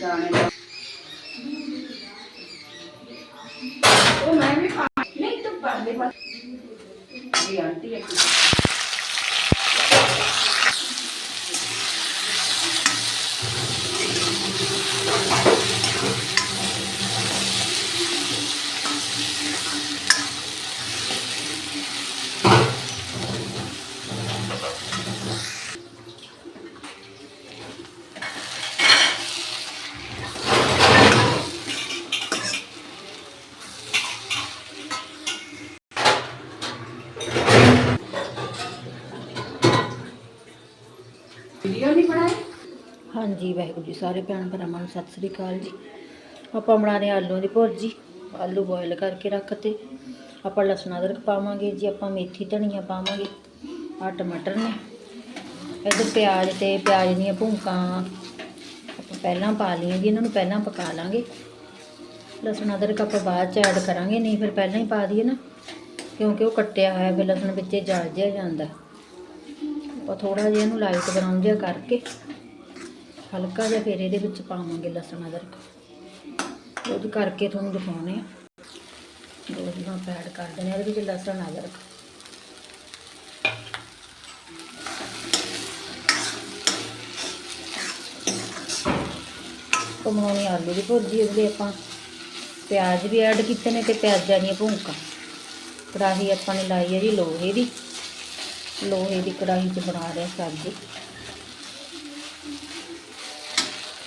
ਦਾਣੇ ਦਾ ਉਹ ਮੈਂ ਵੀ ਖਾ ਨਹੀਂ ਤੂੰ ਪਾ ਦੇ। ਬਸ ਇਹ ਆਂਟੀ ਹੈ ਵੀਡੀਓ ਨਹੀਂ ਬਣਾਈ ਹਾਂਜੀ, ਵਾਹਿਗੁਰੂ ਜੀ, ਸਾਰੇ ਭੈਣ ਭਰਾਵਾਂ ਨੂੰ ਸਤਿ ਸ੍ਰੀ ਅਕਾਲ ਜੀ। ਆਪਾਂ ਬਣਾ ਰਹੇ ਹਾਂ ਆਲੂਆਂ ਦੀ ਭੁਰਜੀ। ਆਲੂ ਬੋਇਲ ਕਰਕੇ ਰੱਖਤੇ ਆਪਾਂ ਲਸਣ ਅਦਰਕ ਪਾਵਾਂਗੇ ਜੀ, ਆਪਾਂ ਮੇਥੀ, ਧਨੀਆ ਪਾਵਾਂਗੇ ਆ ਟਮਾਟਰ ਨੇ। ਇੱਧਰ ਪਿਆਜ਼ ਤੇ ਪਿਆਜ਼ ਦੀਆਂ ਭੁੰਕਾਂ ਆਪਾਂ ਪਹਿਲਾਂ ਪਾ ਲਈਆਂ ਜੀ, ਇਹਨਾਂ ਨੂੰ ਪਹਿਲਾਂ ਪਕਾ ਲਾਂਗੇ। ਲਸਣ ਅਦਰਕ ਆਪਾਂ ਬਾਅਦ ਚ ਐਡ ਕਰਾਂਗੇ, ਨਹੀਂ ਫਿਰ ਪਹਿਲਾਂ ਹੀ ਪਾ ਦਈਏ ਨਾ, ਕਿਉਂਕਿ ਉਹ ਕੱਟਿਆ ਹੋਇਆ ਫਿਰ ਲਸਣ ਵਿੱਚੇ ਜਲ ਜਿਹਾ ਜਾਂਦਾ। ਆਪਾਂ ਥੋੜਾ ਜਿਹਾ ਇਹਨੂੰ ਲਾਈਟ ਬਰਾਊਨ ਜਿਹਾ ਕਰਕੇ ਹਲਕਾ ਜਿਹਾ ਫਿਰ ਇਹਦੇ ਵਿੱਚ ਪਾਵਾਂਗੇ ਲਸਣ ਅਦਰਕ। ਉਹਦੇ ਕਰਕੇ ਤੁਹਾਨੂੰ ਦਿਖਾਉਣੇ ਆ ਦੋ ਦਿਨਾਂ ਐਡ ਕਰ ਦੇਣੇ ਆ ਇਹਦੇ ਵਿੱਚ ਲਸਣ ਅਦਰਕ। ਕਮਾਉਣੀ ਆਲੂ ਦੀ ਭੁਰਜੀ ਉਹਦੇ ਆਪਾਂ ਪਿਆਜ਼ ਵੀ ਐਡ ਕੀਤੇ ਨੇ ਤੇ ਪਿਆਜ਼ਾਂ ਦੀਆਂ ਭੁੰਕਾਂ ਕੜਾਹੀ ਆਪਾਂ ਨੇ ਲਾਈ ਹੈ ਜੀ ਲੋਹੇ ਦੀ। ਲੋਹੇ ਦੀ ਕੜਾਹੀ 'ਚ ਬਣਾ ਰਹੇ ਸਬਜ਼ੀ।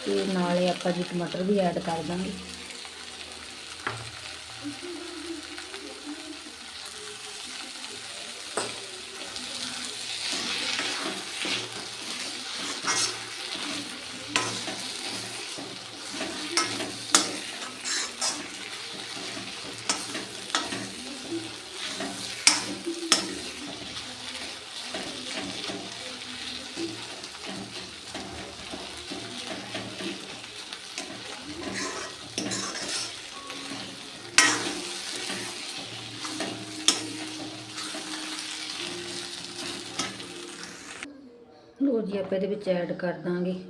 ਤੇ ਨਾਲੇ ਆਪਾਂ ਜੀ ਟਮਾਟਰ ਵੀ ਐਡ ਕਰ ਦਾਂਗੇ ਲੋ ਜੀ, ਆਪਾਂ ਇਹਦੇ ਵਿੱਚ ਐਡ ਕਰ ਦਾਂਗੇ।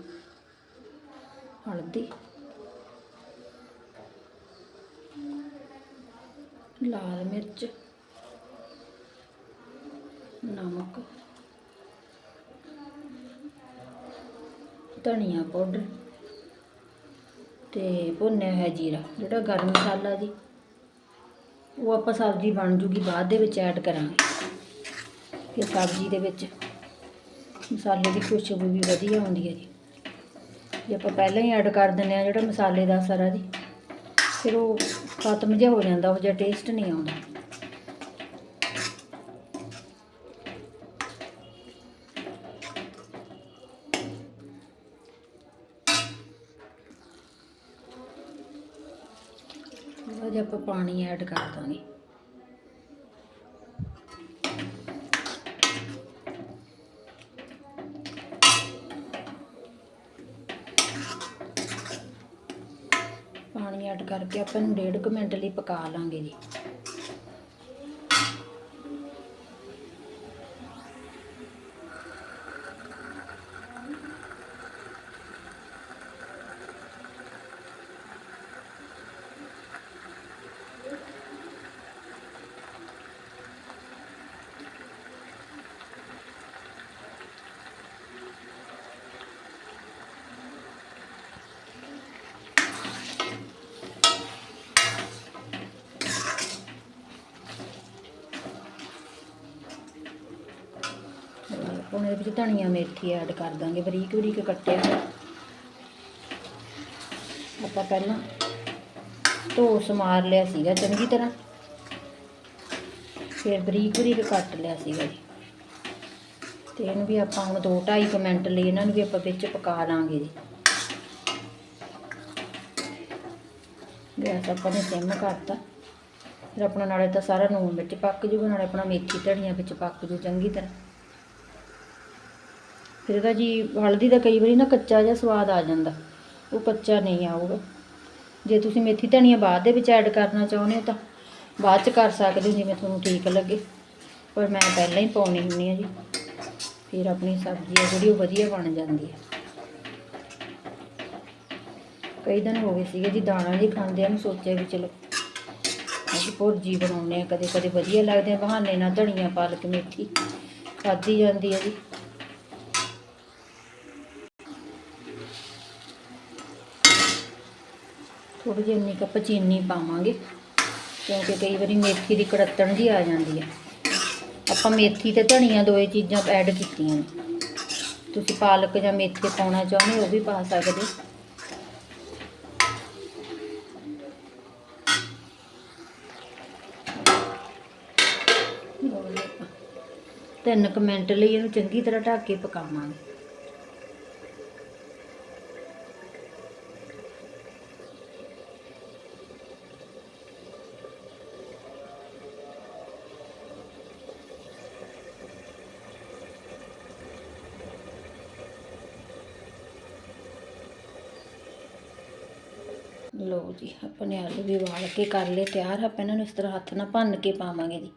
ਹਲਦੀ। ਲਾਲ ਮਿਰਚ। ਨਮਕ। ਧਨੀਆ ਪਾਊਡਰ। ਤੇ ਭੁੰਨਿਆ ਹੋਇਆ ਜੀਰਾ, ਜਿਹੜਾ ਗਰਮ ਮਸਾਲਾ ਜੀ, ਉਹ ਆਪਾਂ ਸਬਜ਼ੀ ਬਣ ਜੂਗੀ, ਬਾਅਦ ਦੇ ਵਿੱਚ ਐਡ ਕਰਾਂਗੇ। ਕਿ ਸਬਜ਼ੀ ਦੇ ਵਿੱਚ ਮਸਾਲੇ ਦੀ ਖੁਸ਼ਬੂ ਵੀ ਵਧੀਆ ਆਉਂਦੀ ਹੈ ਜੀ। ਜੇ ਆਪਾਂ ਪਹਿਲਾਂ ਹੀ ਐਡ ਕਰ ਦਿੰਦੇ ਆ ਜਿਹੜਾ ਮਸਾਲੇ ਦਾ ਸਾਰਾ ਜੀ, ਫਿਰ ਉਹ ਖਤਮ ਜਿਹਾ ਹੋ ਜਾਂਦਾ, ਉਹ ਜਿਹਾ ਟੇਸਟ ਨਹੀਂ ਆਉਂਦਾ। ਥੋੜ੍ਹਾ ਜਿਹਾ ਆਪਾਂ ਪਾਣੀ ਐਡ ਕਰ ਦਾਂਗੇ ਪਾਣੀ ਐਡ ਕਰਕੇ ਆਪਾਂ ਨੂੰ ਡੇਢ ਕੁ ਮਿੰਟ ਲਈ ਪਕਾ ਲਾਂਗੇ ਜੀ। ਹੁਣ ਇਹਦੇ ਵਿੱਚ ਧਨੀਆ ਮੇਥੀ ਐਡ ਕਰ ਦਾਂਗੇ, ਬਰੀਕ ਬਰੀਕ ਕੱਟਿਆ ਆਪਾਂ ਪਹਿਲਾਂ ਧੋ ਸਮਾਰ ਲਿਆ ਸੀਗਾ ਚੰਗੀ ਤਰ੍ਹਾਂ। ਫਿਰ ਬਰੀਕ ਬਰੀਕ ਕੱਟ ਲਿਆ ਸੀਗਾ ਜੀ। ਤੇ ਇਹਨੂੰ ਵੀ ਆਪਾਂ ਹੁਣ 2-2.5 ਮਿੰਟ ਲਈ ਇਹਨਾਂ ਨੂੰ ਵੀ ਆਪਾਂ ਵਿੱਚ ਪਕਾ ਲਾਂਗੇ ਜੀ। ਗੈਸ ਆਪਾਂ ਨੇ ਸਿਮ ਕਰਤਾ। ਫਿਰ ਆਪਣਾ ਨਾਲੇ ਤਾਂ ਸਾਰਾ ਨੂਨ ਵਿੱਚ ਪੱਕ ਜੂਗਾ, ਨਾਲੇ ਆਪਣਾ ਮੇਥੀ ਧਨੀਆ ਵਿੱਚ ਪੱਕ ਜੂ ਚੰਗੀ ਤਰ੍ਹਾਂ। ਫਿਰ ਇਹਦਾ ਜੀ ਹਲਦੀ ਦਾ ਕਈ ਵਾਰੀ ਨਾ ਕੱਚਾ ਜਿਹਾ ਸਵਾਦ ਆ ਜਾਂਦਾ। ਉਹ ਕੱਚਾ ਨਹੀਂ ਆਊਗਾ। ਜੇ ਤੁਸੀਂ ਮੇਥੀ ਧਨੀਆ ਬਾਅਦ ਦੇ ਵਿੱਚ ਐਡ ਕਰਨਾ ਚਾਹੁੰਦੇ ਹੋ ਤਾਂ ਬਾਅਦ ਚ ਕਰ ਸਕਦੇ ਹੋ ਜਿਵੇਂ ਤੁਹਾਨੂੰ ਠੀਕ ਲੱਗੇ। ਪਰ ਮੈਂ ਪਹਿਲਾਂ ਹੀ ਪਾਉਣੀ ਹੁੰਦੀ ਆ ਜੀ। ਫਿਰ ਆਪਣੀ ਸਬਜ਼ੀ ਆ ਜਿਹੜੀ ਉਹ ਵਧੀਆ ਬਣ ਜਾਂਦੀ ਹੈ। ਕਈ ਦਿਨ ਹੋ ਗਏ ਸੀਗੇ ਜੀ ਦਾਣਾ ਜੀ ਖਾਂਦੇ ਆ ਨੂੰ ਸੋਚਿਆ ਵੀ ਚਲੋ ਅਸੀਂ ਭੁਰਜੀ ਬਣਾਉਂਦੇ ਆ ਕਦੇ ਕਦੇ ਵਧੀਆ ਲੱਗਦੇ ਆ। ਬਹਾਨੇ ਨਾਲ ਧਨੀਆ, ਪਾਲਕ, ਮੇਥੀ ਖਾਧੀ ਜਾਂਦੀ ਹੈ ਜੀ। ਥੋੜੀ ਜਿਹੀ ਇੰਨੀ ਕੱਪ ਚੀਨੀ ਪਾਵਾਂਗੇ ਕਿਉਂਕਿ ਕਈ ਵਾਰੀ ਮੇਥੀ ਦੀ ਕੜੱਤਣ ਜੀ ਆ ਜਾਂਦੀ ਹੈ ਆਪਾਂ ਮੇਥੀ ਤੇ ਧਨੀਆ ਦੋਏ ਚੀਜ਼ਾਂ ਐਡ ਕੀਤੀਆਂ ਨੇ। ਤੁਸੀਂ ਪਾਲਕ ਜਾਂ ਮੇਥੇ ਪਾਉਣਾ ਚਾਹੁੰਦੇ ਹੋ, ਉਹ ਵੀ ਪਾ ਸਕਦੇ। ਹੋ। ਤਿੰਨ ਕੁ ਮਿੰਟ ਲਈ ਇਹਨੂੰ ਚੰਗੀ ਤਰ੍ਹਾਂ ਢੱਕ ਕੇ ਪਕਾਵਾਂਗੇ। ਲਓ ਜੀ ਆਪਣੇ ਆਲੂ ਵੀ ਵਾਲ ਕੇ ਕਰ ਲਏ ਤਿਆਰ। ਆਪਾਂ ਇਹਨਾਂ ਨੂੰ ਇਸ ਤਰ੍ਹਾਂ ਹੱਥ ਨਾਲ ਭੰਨ ਕੇ ਪਾਵਾਂਗੇ ਜੀ।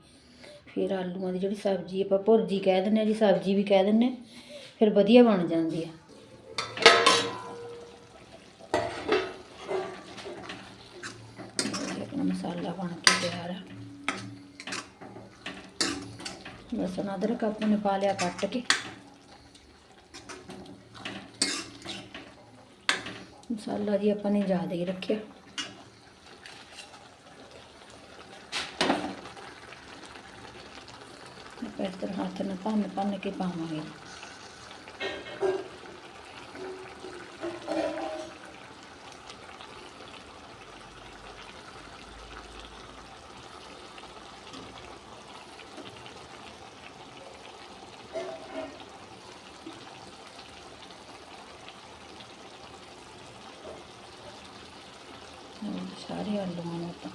ਫਿਰ ਆਲੂਆਂ ਦੀ ਜਿਹੜੀ ਸਬਜ਼ੀ ਆਪਾਂ ਭੁਰਜੀ ਕਹਿ ਦਿੰਦੇ ਆ ਜੀ, ਸਬਜ਼ੀ ਵੀ ਕਹਿ ਦਿੰਦੇ ਆ ਫਿਰ ਵਧੀਆ ਬਣ ਜਾਂਦੀ ਆ। ਆਪਣਾ ਮਸਾਲਾ ਬਣ ਕੇ ਤਿਆਰ ਆ। ਲਸਣ, ਅਦਰਕ ਆਪਾਂ ਨੇ ਪਾ ਲਿਆ ਕੱਟ ਕੇ। ਮਸਾਲਾ ਜੀ ਆਪਾਂ ਨੇ ਜ਼ਿਆਦਾ ਹੀ ਰੱਖਿਆ ਆਪਾਂ ਇਸ ਤਰ੍ਹਾਂ ਹੱਥ ਨਾਲ ਭੰਨ ਭੰਨ ਕੇ ਪਾਵਾਂਗੇ ਲਓ ਜੀ, ਸਾਰੇ ਆਲੂਆਂ ਨੂੰ ਆਪਾਂ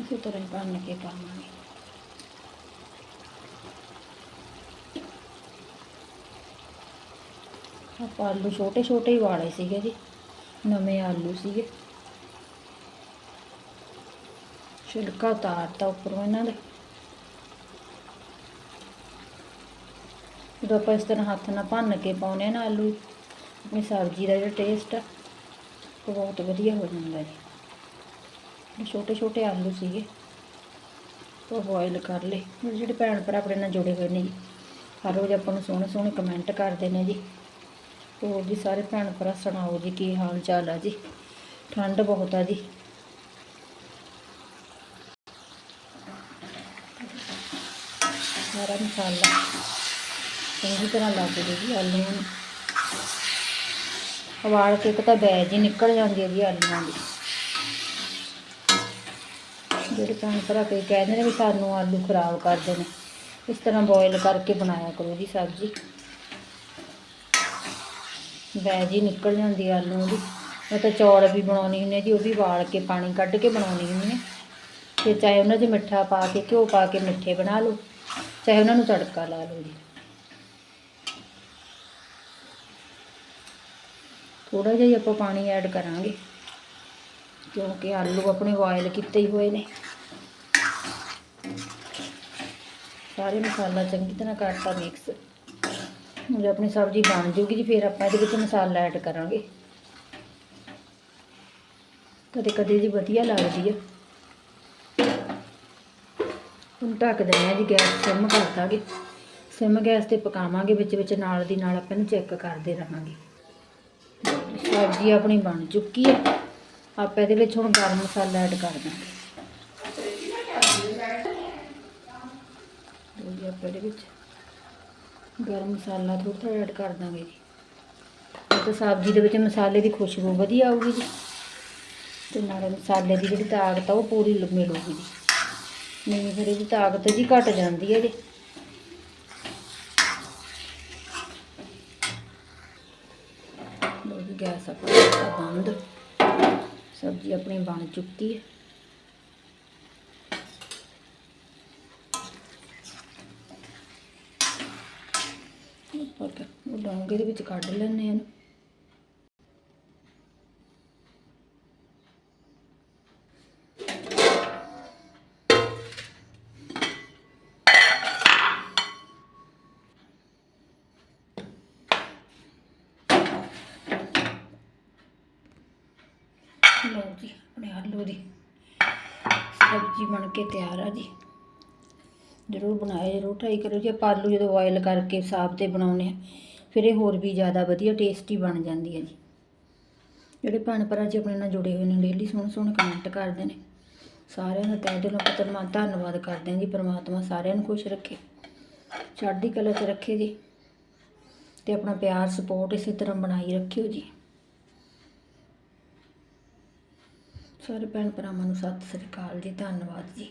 ਇਸੇ ਤਰ੍ਹਾਂ ਹੀ ਭੰਨ ਕੇ ਪਾਵਾਂਗੇ ਆਪਾਂ ਆਲੂ ਛੋਟੇ ਛੋਟੇ ਹੀ ਵਾਲੇ ਸੀਗੇ ਜੀ ਨਵੇਂ ਆਲੂ ਸੀਗੇ ਛਿਲਕਾ ਉਤਾਰਤਾ ਉੱਪਰੋਂ ਇਹਨਾਂ ਦੇ ਜਦੋਂ ਆਪਾਂ ਇਸ ਤਰ੍ਹਾਂ ਹੱਥ ਨਾਲ ਭੰਨ ਕੇ ਪਾਉਨੇ ਆ ਨਾ ਆਲੂ, ਆਪਣੀ ਸਬਜ਼ੀ ਦਾ ਜਿਹੜਾ ਟੇਸਟ ਆ, ਉਹ ਬਹੁਤ ਵਧੀਆ ਹੋ ਜਾਂਦਾ ਜੀ। ਛੋਟੇ ਛੋਟੇ ਆਲੂ ਸੀਗੇ। ਉਹ ਬੋਇਲ ਕਰ ਲਏ। ਮੇਰੇ ਜਿਹੜੇ ਭੈਣ ਭਰਾ ਆਪਣੇ ਨਾਲ ਜੁੜੇ ਹੋਏ ਨੇ ਜੀ, ਹਰ ਰੋਜ਼ ਆਪਾਂ ਨੂੰ ਸੋਹਣੇ ਸੋਹਣੇ ਕਮੈਂਟ ਕਰਦੇ ਨੇ ਜੀ। ਹੋਰ ਜੀ ਸਾਰੇ ਭੈਣ ਭਰਾ ਸੁਣਾਓ ਜੀ, ਕੀ ਹਾਲ ਚਾਲ ਆ ਜੀ? ਠੰਡ ਬਹੁਤ ਆ ਜੀ। ਸਾਰਾ ਮਸਾਲਾ ਚੰਗੀ ਤਰ੍ਹਾਂ ਲਾ ਕੇ ਜੀ ਆਲੂਆਂ ਨੂੰ। ਉਬਾਲ ਕੇ ਇੱਕ ਤਾਂ ਬੈਜ ਹੀ ਨਿਕਲ ਜਾਂਦੀ ਹੈ ਜੀ ਆਲੂਆਂ ਦੀ। ਜਿਹੜੇ ਭੈਣ ਭਰਾ ਕਈ ਕਹਿੰਦੇ ਨੇ ਵੀ ਸਾਨੂੰ ਆਲੂ ਖਰਾਬ ਕਰਦੇ ਨੇ ਇਸ ਤਰ੍ਹਾਂ ਬੋਇਲ ਕਰਕੇ ਬਣਾਇਆ ਕਰੋ ਜੀ ਸਬਜ਼ੀ। ਬੈਜ ਹੀ ਨਿਕਲ ਜਾਂਦੀ ਆਲੂ ਦੀ ਮੈਂ ਤਾਂ ਚੌਲ ਵੀ ਬਣਾਉਣੀ ਹੁੰਦੀ ਹਾਂ ਜੀ, ਉਹ ਵੀ ਵਾਲ ਕੇ ਪਾਣੀ ਕੱਢ ਕੇ ਬਣਾਉਣੀ ਹੁੰਦੀ ਹਾਂ ਤੇ ਚਾਹੇ ਉਹਨਾਂ 'ਚ ਮਿੱਠਾ ਪਾ ਕੇ, ਘਿਓ ਪਾ ਕੇ ਮਿੱਠੇ ਬਣਾ ਲਓ, ਚਾਹੇ ਉਹਨਾਂ ਨੂੰ ਤੜਕਾ ਲਾ ਲਓ ਜੀ। ਥੋੜਾ ਜਿਹਾ ਹੀ ਆਪਾਂ ਪਾਣੀ ਐਡ ਕਰਾਂਗੇ, ਕਿਉਂਕਿ ਆਲੂ ਆਪਣੇ ਬੋਇਲ ਕੀਤੇ ਹੀ ਹੋਏ ਨੇ। ਸਾਰੇ ਮਸਾਲਾ ਚੰਗੀ ਤਰ੍ਹਾਂ ਕਰਤਾ ਮਿਕਸ ਹੁਣ ਆਪਣੀ ਸਬਜ਼ੀ ਬਣ ਜੂਗੀ ਜੀ, ਫਿਰ ਆਪਾਂ ਇਹਦੇ ਵਿੱਚ ਮਸਾਲਾ ਐਡ ਕਰਾਂਗੇ। ਕਦੇ ਕਦੇ ਜੀ ਵਧੀਆ ਲੱਗਦੀ ਆ। ਹੁਣ ਢੱਕ ਦਿੰਦੇ ਹਾਂ ਜੀ ਗੈਸ ਸਿਮ ਕਰ ਦਾਂਗੇ। ਸਿਮ ਗੈਸ ਤੇ ਪਕਾਵਾਂਗੇ, ਵਿੱਚ ਵਿੱਚ ਨਾਲ ਦੀ ਨਾਲ ਆਪਾਂ ਇਹਨੂੰ ਚੈੱਕ ਕਰਦੇ ਰਹਾਂਗੇ। ਸਬਜ਼ੀ ਆਪਣੀ ਬਣ ਚੁੱਕੀ ਹੈ ਆਪਾਂ ਇਹਦੇ ਵਿੱਚ ਹੁਣ ਗਰਮ ਮਸਾਲਾ ਐਡ ਕਰ ਦਾਂਗੇ ਲਓ ਜੀ ਆਪਾਂ ਇਹਦੇ ਵਿੱਚ ਗਰਮ ਮਸਾਲਾ ਥੋੜ੍ਹਾ ਥੋੜ੍ਹਾ ਐਡ ਕਰ ਦਾਂਗੇ ਜੀ। ਤਾਂ ਸਬਜ਼ੀ ਦੇ ਵਿੱਚ ਮਸਾਲੇ ਦੀ ਖੁਸ਼ਬੂ ਵਧੀਆ ਆਊਗੀ ਜੀ। ਤੇ ਨਾਲੇ ਮਸਾਲੇ ਦੀ ਜਿਹੜੀ ਤਾਕਤ ਆ ਉਹ ਪੂਰੀ ਮਿਲੂਗੀ ਜੀ। ਨਹੀਂ ਫਿਰ ਇਹਦੀ ਤਾਕਤ ਜੀ ਘਟ ਜਾਂਦੀ ਹੈ ਜੀ, ਗੈਸ ਆਪਣਾ ਬੰਦ। ਸਬਜ਼ੀ ਆਪਣੀ ਬਣ ਚੁੱਕੀ ਹੈ ਉੱਪਰ ਕੇ ਉਹ ਦੇ ਵਿੱਚ ਕੱਢ ਲੈਣੇ ਇਹਨੂੰ। ਲਓ ਜੀ, ਆਪਣੇ ਆਲੂ ਦੀ ਸਬਜ਼ੀ ਬਣ ਕੇ ਤਿਆਰ ਆ ਜੀ। ਜ਼ਰੂਰ ਬਣਾਏ ਜ਼ਰੂਰ ਟਰਾਈ ਕਰੋ ਜੀ। ਆਪਾਂ ਆਲੂ ਜਦੋਂ ਬੋਇਲ ਕਰਕੇ ਸਾਫ਼ ਤੇ ਬਣਾਉਨੇ ਆ ਫਿਰ ਇਹ ਹੋਰ ਵੀ ਜ਼ਿਆਦਾ ਵਧੀਆ ਟੇਸਟੀ ਬਣ ਜਾਂਦੀ ਹੈ ਜੀ। ਜਿਹੜੇ ਭੈਣ ਭਰਾ ਜੀ ਆਪਣੇ ਨਾਲ ਜੁੜੇ ਹੋਏ ਨੇ ਡੇਲੀ ਸੋਹਣੇ ਸੋਹਣੇ ਕਮੈਂਟ ਕਰਦੇ ਨੇ। ਸਾਰਿਆਂ ਦਾ ਤਹਿ ਦਿਲੋਂ ਪਤਰਮਾ ਧੰਨਵਾਦ ਕਰਦੇ ਹਾਂ ਜੀ, ਪਰਮਾਤਮਾ ਸਾਰਿਆਂ ਨੂੰ ਖੁਸ਼ ਰੱਖੇ। ਚੜ੍ਹਦੀ ਕਲਾ 'ਚ ਰੱਖੇ ਜੀ ਤੇ ਆਪਣਾ ਪਿਆਰ ਸਪੋਰਟ ਇਸੇ ਤਰ੍ਹਾਂ ਬਣਾਈ ਰੱਖਿਓ ਜੀ। ਸਾਰੇ ਭੈਣ ਭਰਾਵਾਂ ਨੂੰ ਸਤਿ ਸ੍ਰੀ ਅਕਾਲ ਜੀ, ਧੰਨਵਾਦ ਜੀ।